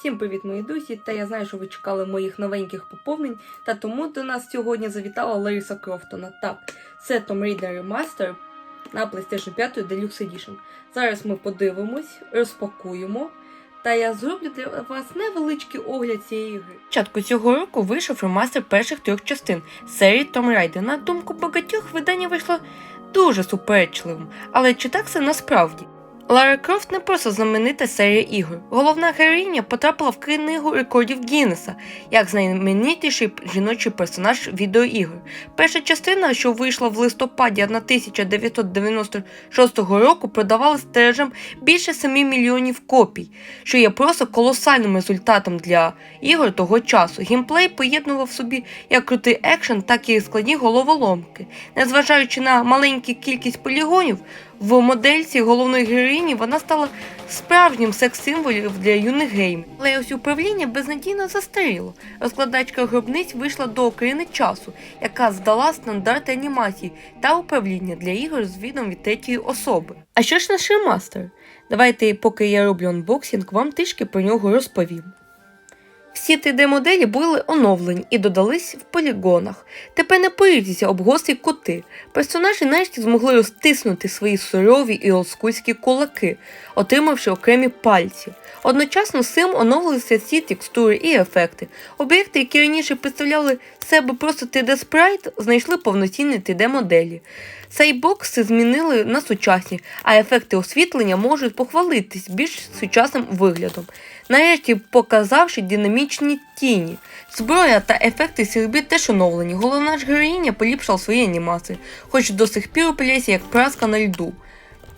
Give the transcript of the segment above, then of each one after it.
Всім привіт, мої друзі! Та я знаю, що ви чекали моїх новеньких поповнень, та тому до нас сьогодні завітала Лариса Крофтона. Так, це Tomb Raider Remaster на PlayStation 5 Deluxe Edition. Зараз ми подивимось, розпакуємо, та я зроблю для вас невеличкий огляд цієї гри. Спочатку цього року вийшов ремастер перших трьох частин серії Tomb Raider. На думку багатьох, видання вийшло дуже суперечливим, але чи так це насправді? Лара Крофт не просто знаменита серія ігор. Головна героїня потрапила в книгу рекордів Гіннеса як найменітіший жіночий персонаж відеоігор. Перша частина, що вийшла в листопаді 1996 року, продавалась тиражем більше 7 мільйонів копій, що є просто колосальним результатом для ігор того часу. Геймплей поєднував собі як крутий екшен, так і складні головоломки. Незважаючи на маленьку кількість полігонів, в модельці головної героїні вона стала справжнім секс-символом для юних геймерів. Але ось управління безнадійно застаріло. Розкладачка гробниць вийшла до України часу, яка здала стандарти анімації та управління для ігор з відом від третьої особи. А що ж наш ремастер? Давайте, поки я роблю анбоксинг, вам трішки про нього розповім. Всі 3D-моделі були оновлені і додались в полігонах. Тепер не поріться об гострі кути. Персонажі нарешті змогли розтиснути свої сурові і олдскульські кулаки, отримавши окремі пальці. Одночасно з цим оновилися всі текстури і ефекти. Об'єкти, які раніше представляли себе просто 3D-спрайт, знайшли повноцінні 3D-моделі. Сайбокси змінили на сучасні, а ефекти освітлення можуть похвалитись більш сучасним виглядом. Нарешті показавши динамічні тіні. Зброя та ефекти стрільби теж оновлені. Головна ж героїня поліпшила свої анімації, хоч до сих пір опиляється як праска на льду.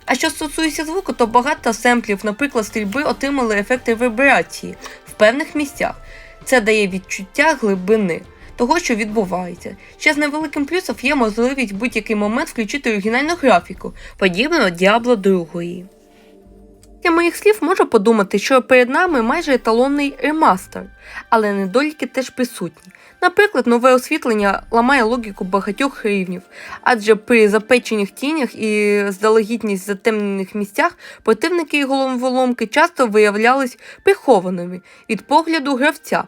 А що стосується звуку, то багато семплів, наприклад, стрільби отримали ефекти вібрації в певних місцях. Це дає відчуття глибини того, що відбувається. Ще з невеликим плюсом є можливість в будь-який момент включити оригінальну графіку, подібно Diablo 2. Для моїх слів можу подумати, що перед нами майже еталонний ремастер, але недоліки теж присутні. Наприклад, нове освітлення ламає логіку багатьох рівнів, адже при запечених тінях і здалегідність затемнених місцях противники і головоломки часто виявлялись прихованими від погляду гравця.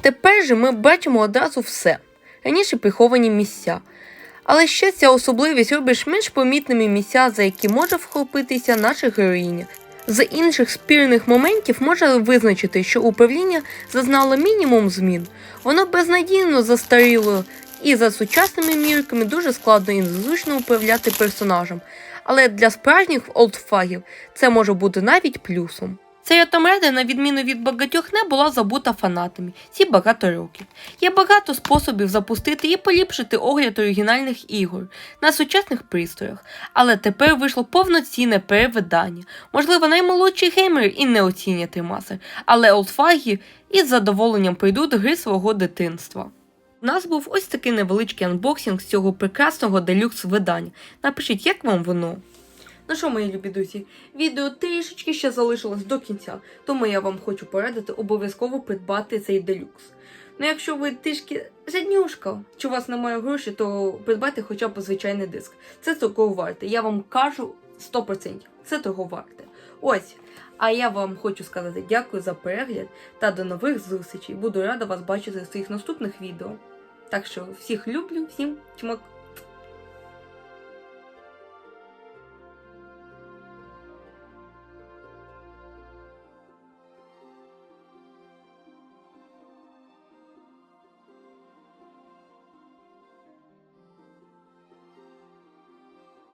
Тепер же ми бачимо одразу все раніше приховані місця. Але ще ця особливість робить менш помітними місця, за які може вхопитися наша героїня. З інших спірних моментів можна визначити, що управління зазнало мінімум змін. Воно безнадійно застаріло, і за сучасними мірками дуже складно і незручно управляти персонажем. Але для справжніх олдфагів це може бути навіть плюсом. Ця Tomb на відміну від багатьох, не була забута фанатами ці багато років. Є багато способів запустити і поліпшити огляд оригінальних ігор на сучасних пристроях, але тепер вийшло повноцінне перевидання. Можливо, наймолодші геймери і не оцінять ремастер, але олдфаги із задоволенням прийдуть до гри свого дитинства. У нас був ось такий невеличкий анбоксинг з цього прекрасного делюкс видання. Напишіть, як вам воно. Ну що, мої любі друзі, відео трішечки ще залишилось до кінця, тому я вам хочу порадити обов'язково придбати цей делюкс. Ну, якщо ви трішки жаднюшка, чи у вас немає грошей, то придбайте хоча б звичайний диск. Це того варте. Я вам кажу 100%. Це того варте. Ось. А я вам хочу сказати дякую за перегляд та до нових зустрічей. Буду рада вас бачити в своїх наступних відео. Так що всіх люблю, всім чмок.